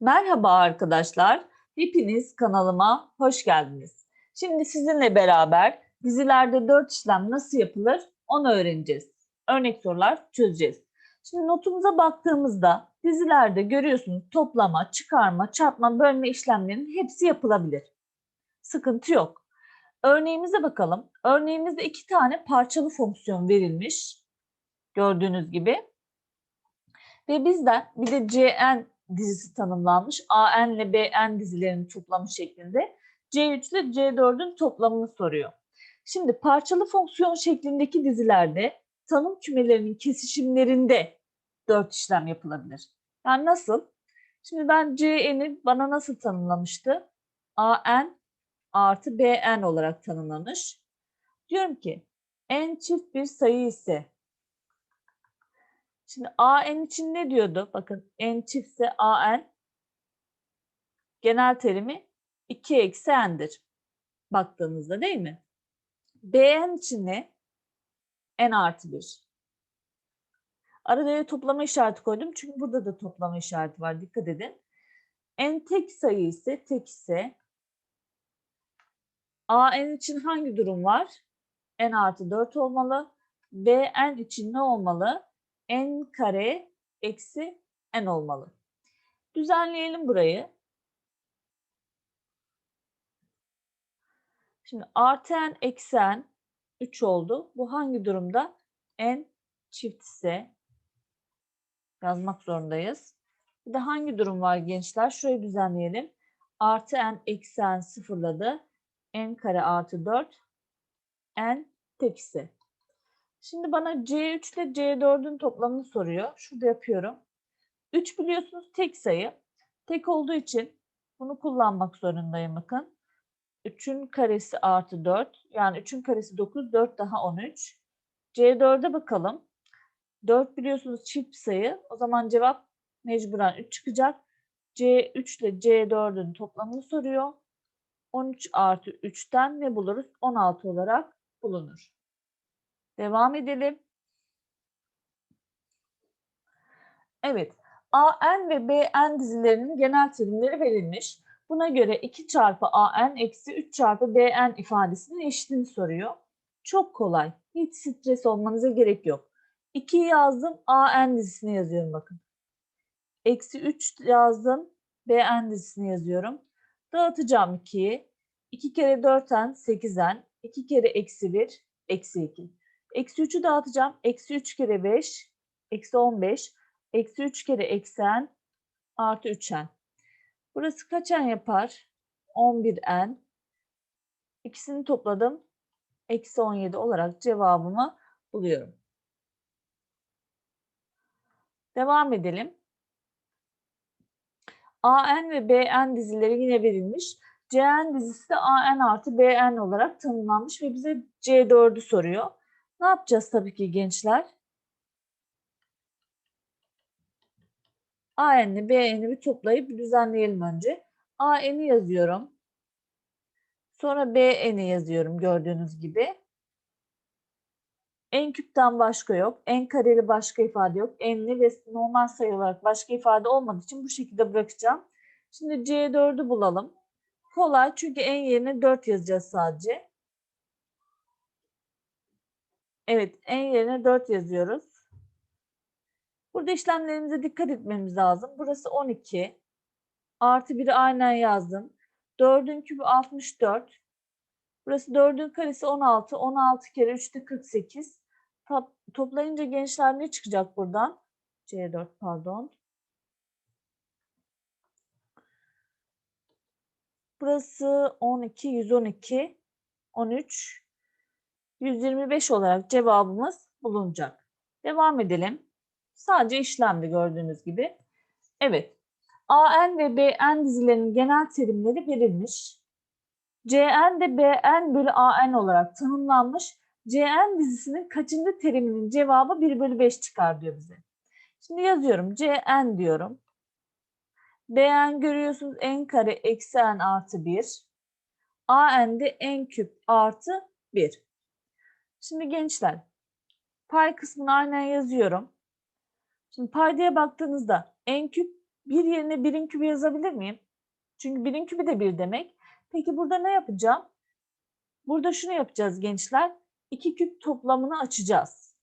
Merhaba arkadaşlar. Hepiniz kanalıma hoş geldiniz. Şimdi sizinle beraber dizilerde 4 işlem nasıl yapılır onu öğreneceğiz. Örnek sorular çözeceğiz. Şimdi notumuza baktığımızda dizilerde görüyorsunuz toplama, çıkarma, çarpma, bölme işlemlerinin hepsi yapılabilir. Sıkıntı yok. Örneğimize bakalım. Örneğimizde iki tane parçalı fonksiyon verilmiş. Gördüğünüz gibi. Ve bizden bir de Cn dizisi tanımlanmış. AN ile BN dizilerinin toplamı şeklinde. C3 ile C4'ün toplamını soruyor. Şimdi parçalı fonksiyon şeklindeki dizilerde tanım kümelerinin kesişimlerinde 4 işlem yapılabilir. Yani nasıl? Şimdi ben Cn'i bana nasıl tanımlamıştı? AN artı BN olarak tanımlamış. Diyorum ki n çift bir sayı ise Şimdi AN için ne diyordu? Bakın n çiftse AN genel terimi 2 eksi n'dir. Baktığınızda değil mi? BN için ne? n artı 1. Arada toplama işareti koydum. Çünkü burada da toplama işareti var. Dikkat edin. n tek sayı ise tek ise AN için hangi durum var? n artı 4 olmalı. BN için ne olmalı? N kare eksi n olmalı. Düzenleyelim burayı. Şimdi artı n eksi n 3 oldu. Bu hangi durumda? n çift ise yazmak zorundayız. Bir de hangi durum var gençler? Şurayı düzenleyelim. Artı n eksi n sıfırladı. n kare artı 4 n tek ise. Şimdi bana C3 ile C4'ün toplamını soruyor. Şurada yapıyorum. 3 biliyorsunuz tek sayı. Tek olduğu için bunu kullanmak zorundayım bakın. 3'ün karesi artı 4. Yani 3'ün karesi 9, 4 daha 13. C4'e bakalım. 4 biliyorsunuz çift sayı. O zaman cevap mecburen 3 çıkacak. C3 ile C4'ün toplamını soruyor. 13 artı 3'ten ne buluruz? 16 olarak bulunur. Devam edelim. Evet. AN ve BN dizilerinin genel terimleri verilmiş. Buna göre 2 çarpı AN eksi 3 çarpı BN ifadesinin eşitini soruyor. Çok kolay. Hiç stres olmanıza gerek yok. 2'yi yazdım. AN dizisini yazıyorum bakın. Eksi 3 yazdım. BN dizisini yazıyorum. Dağıtacağım 2'yi. 2 kere 4n 8n. 2 kere eksi 1 eksi 2. Eksi 3'ü dağıtacağım. Eksi 3 kere 5, eksi 15. Eksi 3 kere eksi n artı 3n. Burası kaç n yapar? 11n. İkisini topladım. Eksi 17 olarak cevabımı buluyorum. Devam edelim. AN ve BN dizileri yine verilmiş. CN dizisi de AN artı BN olarak tanımlanmış ve bize C4'ü soruyor. Ne yapacağız tabii ki gençler? AN'i, BN'i bir toplayıp düzenleyelim önce. AN'i yazıyorum. Sonra BN'i yazıyorum gördüğünüz gibi. En küpten başka yok. En kareli başka ifade yok. Enli ve normal sayı olarak başka ifade olmadığı için bu şekilde bırakacağım. Şimdi C4'ü bulalım. Kolay çünkü en yerine 4 yazacağız sadece. Evet, en yerine 4 yazıyoruz. Burada işlemlerimize dikkat etmemiz lazım. Burası 12. Artı 1'i aynen yazdım. 4'ün kübü 64. Burası 4'ün karesi 16. 16 kere 3 de 48. Toplayınca gençler ne çıkacak buradan? C4 pardon. Burası 12, 112, 13, 125 olarak cevabımız bulunacak. Devam edelim. Sadece işlemdi gördüğünüz gibi. Evet. AN ve BN dizilerinin genel terimleri verilmiş. CN de BN bölü AN olarak tanımlanmış. CN dizisinin kaçıncı teriminin cevabı 1 bölü 5 çıkar diyor bize. Şimdi yazıyorum. CN diyorum. BN görüyorsunuz n kare eksi n artı 1. AN de n küp artı 1. Şimdi gençler pay kısmını aynen yazıyorum. Şimdi paydaya baktığınızda n küp Bir yerine birin kübü yazabilir miyim? Çünkü birin kübü de bir demek. Peki burada ne yapacağım? Burada şunu yapacağız gençler. İki küp toplamını açacağız.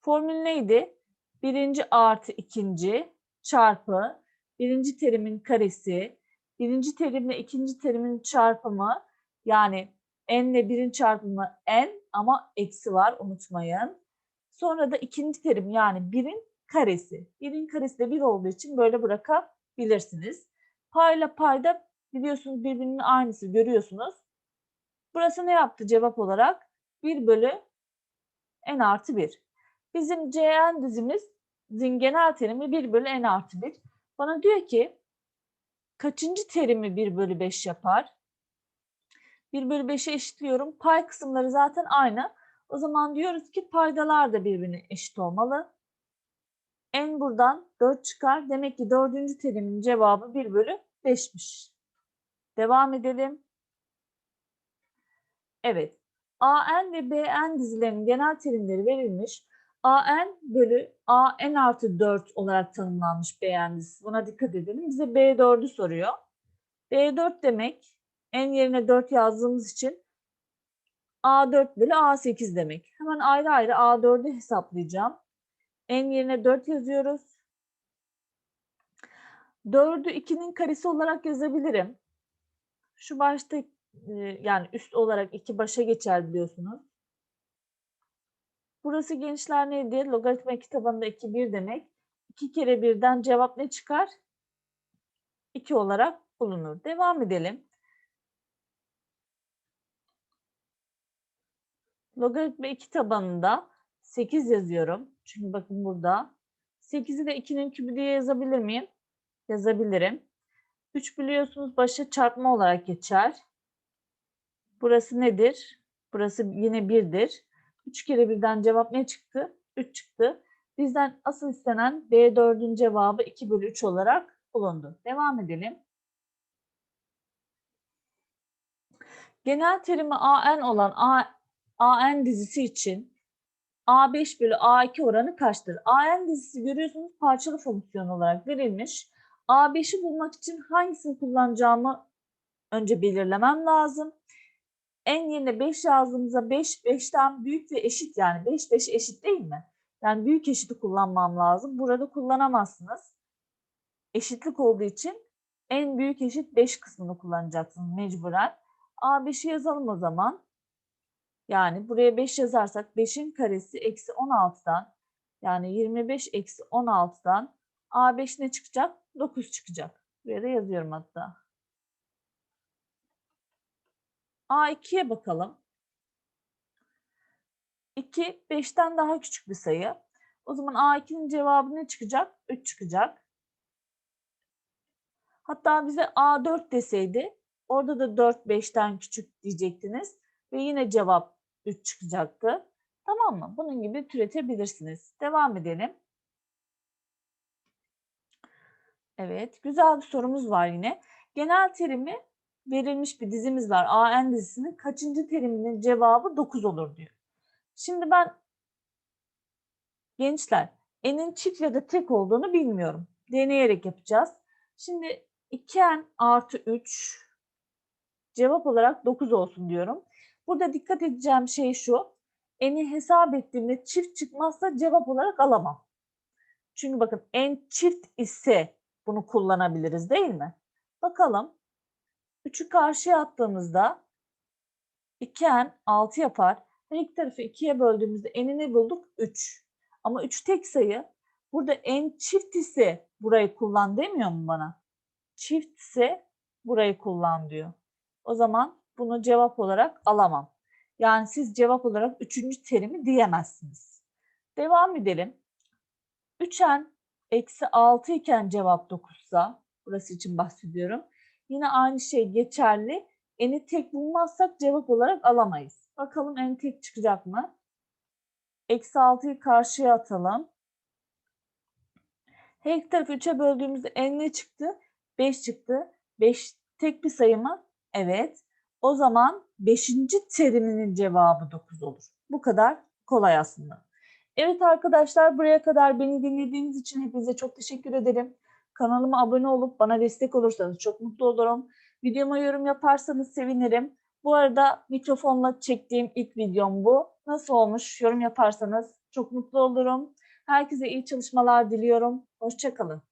Formül neydi? Birinci artı ikinci çarpı birinci terimin karesi, birinci terimle ikinci terimin çarpımı yani n ile birin çarpımı n ama eksi var unutmayın. Sonra da ikinci terim yani birin karesi. Birin karesi de bir olduğu için böyle bırakabilirsiniz. Payla payda biliyorsunuz birbirinin aynısı görüyorsunuz. Burası ne yaptı cevap olarak? 1 bölü n artı 1. Bizim Cn dizimiz genel terimi 1 bölü n artı 1. Bana diyor ki kaçıncı terimi 1 bölü 5 yapar? 1 bölü 5'e eşitliyorum. Pay kısımları zaten aynı. O zaman diyoruz ki paydalar da birbirine eşit olmalı. n buradan 4 çıkar. Demek ki dördüncü terimin cevabı 1 bölü 5'miş. Devam edelim. Evet. AN ve BN dizilerinin genel terimleri verilmiş. AN bölü AN artı 4 olarak tanımlanmış BN dizisi. Buna dikkat edelim. Bize B4'ü soruyor. B4 demek n yerine 4 yazdığımız için A4 bölü A8 demek. Hemen ayrı ayrı A4'ü hesaplayacağım. N yerine 4 yazıyoruz. 4'ü 2'nin karesi olarak yazabilirim. Şu başta yani üst olarak 2 başa geçer biliyorsunuz. Burası gençler neydi? Logaritma kitabında 2 1 demek. 2 kere 1'den cevap ne çıkar? 2 olarak bulunur. Devam edelim. Logaritma 2 tabanında 8 yazıyorum. Çünkü bakın burada. 8'i de 2'nin kübü diye yazabilir miyim? Yazabilirim. 3 biliyorsunuz başa çarpma olarak geçer. Burası nedir? Burası yine 1'dir. 3 kere birden cevap ne çıktı? 3 çıktı. Bizden asıl istenen B4'ün cevabı 2 bölü 3 olarak bulundu. Devam edelim. Genel terimi AN olan AN dizisi için A5 bölü A2 oranı kaçtır? AN dizisi görüyorsunuz parçalı fonksiyon olarak verilmiş. A5'i bulmak için hangisini kullanacağımı önce belirlemem lazım. En yerine 5 yazdığımızda 5 5'ten büyük ve eşit yani 5 5 eşit değil mi? Yani büyük eşiti kullanmam lazım. Burada kullanamazsınız. Eşitlik olduğu için en büyük eşit 5 kısmını kullanacaksınız mecburen. A5'i yazalım o zaman. Yani buraya 5 yazarsak 5'in karesi eksi 16'dan yani 25 eksi 16'dan A5 ne çıkacak? 9 çıkacak. Buraya da yazıyorum hatta. A2'ye bakalım. 2 5'ten daha küçük bir sayı. O zaman A2'nin cevabı ne çıkacak? 3 çıkacak. Hatta bize A4 deseydi orada da 4 5'ten küçük diyecektiniz ve yine cevap 3 çıkacaktı. Tamam mı? Bunun gibi türetebilirsiniz. Devam edelim. Evet, güzel bir sorumuz var yine. Genel terimi verilmiş bir dizimiz var. AN dizisinin kaçıncı teriminin cevabı 9 olur diyor. Şimdi ben gençler n'in çift ya da tek olduğunu bilmiyorum. Deneyerek yapacağız. Şimdi 2n artı 3 cevap olarak 9 olsun diyorum. Burada dikkat edeceğim şey şu. N'i hesap ettiğimde çift çıkmazsa cevap olarak alamam. Çünkü bakın n çift ise bunu kullanabiliriz değil mi? Bakalım. 3'ü karşıya attığımızda 2n 6 yapar. Her iki tarafı 2'ye böldüğümüzde n'i ne bulduk? 3. Ama 3 tek sayı. Burada n çift ise burayı kullan demiyor mu bana? Çift ise burayı kullan diyor. O zaman bunu cevap olarak alamam. Yani siz cevap olarak üçüncü terimi diyemezsiniz. Devam edelim. 3n eksi 6 iken cevap 9 burası için bahsediyorum. Yine aynı şey geçerli. N'i tek bulmazsak cevap olarak alamayız. Bakalım n tek çıkacak mı? Eksi 6'yı karşıya atalım. Her iki tarafı 3'e böldüğümüzde n ne çıktı? 5 çıktı. 5 tek bir sayı mı? Evet. O zaman 5. teriminin cevabı 9 olur. Bu kadar kolay aslında. Evet arkadaşlar buraya kadar beni dinlediğiniz için hepinize çok teşekkür ederim. Kanalıma abone olup bana destek olursanız çok mutlu olurum. Videoma yorum yaparsanız sevinirim. Bu arada mikrofonla çektiğim ilk videom bu. Nasıl olmuş yorum yaparsanız çok mutlu olurum. Herkese iyi çalışmalar diliyorum. Hoşçakalın.